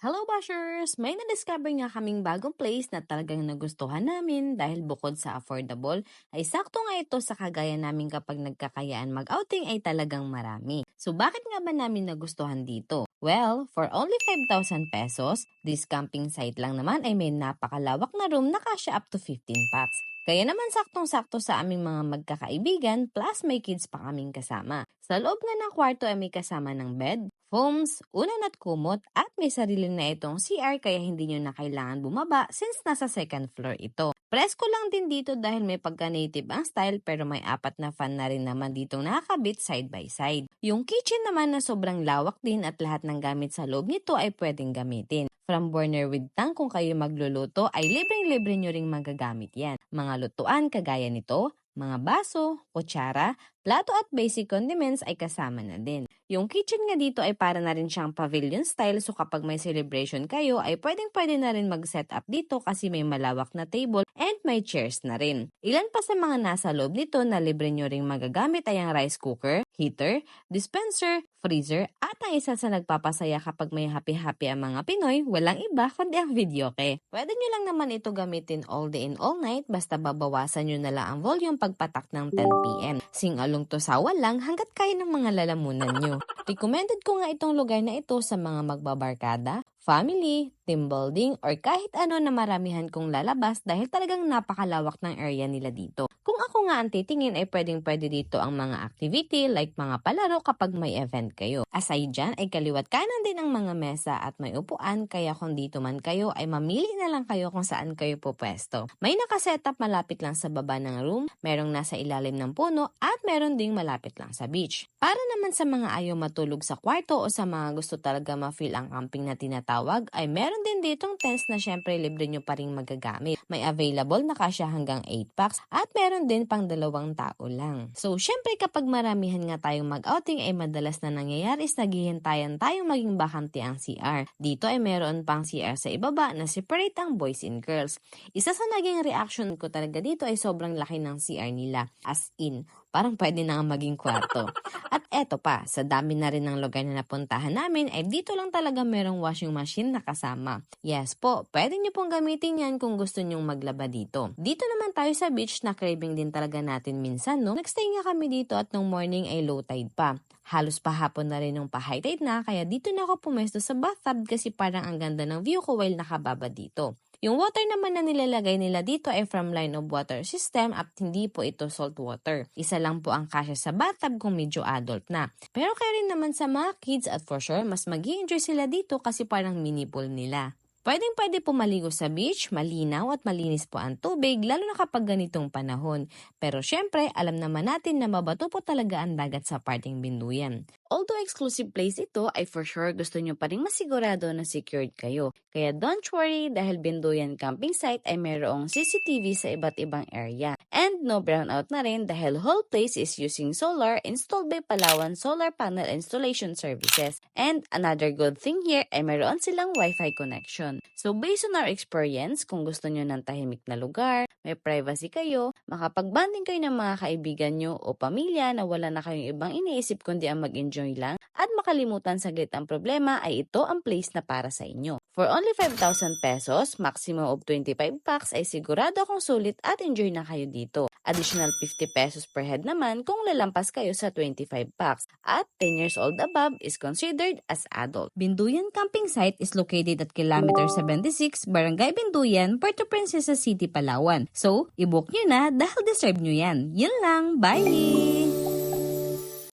Hello bashers! May na-discover nga kaming bagong place na talagang nagustuhan namin dahil bukod sa affordable, ay sakto nga ito sa kagaya namin kapag nagkakayaan mag-outing ay talagang marami. So bakit nga ba namin nagustuhan dito? Well, for only 5,000 pesos, this camping site lang naman ay may napakalawak na room na kasya up to 15 packs. Kaya naman saktong-sakto sa aming mga magkakaibigan plus may kids pa kaming kasama. Sa loob nga ng kwarto ay may kasama ng bed, foams, unan at kumot at may sarili na itong CR kaya hindi nyo na kailangan bumaba since nasa second floor ito. Presko lang din dito dahil may pagka-native ang style pero may apat na fan na rin naman ditong nakakabit side by side. Yung kitchen naman na sobrang lawak din at lahat ng gamit sa loob nito ay pwedeng gamitin. From burner with tank kung kayo magluluto ay libreng-libre nyo ring magagamit yan. Mga lutuan kagaya nito, mga baso, kutsara, plato at basic condiments ay kasama na din. Yung kitchen nga dito ay para na rin siyang pavilion style so kapag may celebration kayo ay pwedeng pwede na rin mag-set up dito kasi may malawak na table and may chairs na rin. Ilan pa sa mga nasa loob nito na libre nyo ring magagamit ay ang rice cooker, heater, dispenser, freezer, at ang isa sa nagpapasaya kapag may happy-happy ang mga Pinoy, walang iba kundi ang videoke. Pwede nyo lang naman ito gamitin all day and all night basta babawasan nyo na lang ang volume pagpatak ng 10pm. Sing along to sawa lang hanggat kaya ng mga lalamunan nyo. Recommended ko nga itong lugar na ito sa mga magbabarkada, family, team building, or kahit ano na maramihan kong lalabas dahil talagang napakalawak ng area nila dito. Kung ako nga ang titingin ay pwedeng pwede dito ang mga activity like mga palaro kapag may event kayo. Aside dyan ay kaliwat kanan din ang mga mesa at may upuan kaya kung dito man kayo ay mamili na lang kayo kung saan kayo pupwesto. May nakasetup malapit lang sa baba ng room, merong nasa ilalim ng puno at meron ding malapit lang sa beach. Para naman sa mga ayaw matulog sa kwarto o sa mga gusto talaga ma-feel ang camping na tinatawag ay meron din ditong tents na syempre libre nyo pa rin magagamit. May available na kasya hanggang 8 packs at meron din pang dalawang tao lang. So syempre kapag maramihan nga tayong mag-outing ay madalas na nangyayari is naghihintayan tayong maging bakante ang CR. Dito ay meron pang CR sa ibaba na separate ang boys and girls. Isa sa naging reaction ko talaga dito ay sobrang laki ng CR nila. As in, parang pwede na maging kwarto. At eto pa, sa dami na rin ng lugar na napuntahan namin, ay dito lang talaga merong washing machine na kasama. Yes po, pwede nyo pong gamitin yan kung gusto nyong maglaba dito. Dito naman tayo sa beach na craving din talaga natin minsan, no? Nagstay nga kami dito at nung morning ay low tide pa. Halos pahapon na rin nung pa-high tide na, kaya dito na ako pumesto sa bathtub kasi parang ang ganda ng view ko while nakababa dito. Yung water naman na nilalagay nila dito ay from line of water system at hindi po ito salt water. Isa lang po ang kasya sa bathtub kung medyo adult na. Pero kaya rin naman sa mga kids at for sure mas mag enjoy sila dito kasi parang mini pool nila. Pwedeng pwede po maligo sa beach, malinaw at malinis po ang tubig lalo na kapag ganitong panahon. Pero syempre, alam naman natin na mabato po talaga ang dagat sa parting binduyan. Although exclusive place ito, ay for sure gusto nyo pa rin masigurado na secured kayo. Kaya don't worry dahil Binduyan Camping Site ay mayroong CCTV sa iba't ibang area. And no brownout na rin dahil whole place is using solar installed by Palawan Solar Panel Installation Services. And another good thing here ay mayroon silang Wi-Fi connection. So based on our experience, kung gusto nyo ng tahimik na lugar, may privacy kayo, makapag-banding kayo ng mga kaibigan nyo o pamilya na wala na kayong ibang iniisip kundi ang mag-enjoy lang at makalimutan saglit ang problema ay ito ang place na para sa inyo. For only 5,000 pesos, maximum of 25 packs ay sigurado akong sulit at enjoy na kayo dito. Additional 50 pesos per head naman kung lalampas kayo sa 25 packs. At 10 years old above is considered as adult. Binduyan Camping Site is located at kilometer 76, Barangay Binduyan, Puerto Princesa City, Palawan. So, i-book nyo na dahil deserve nyo yan. Yun lang, bye!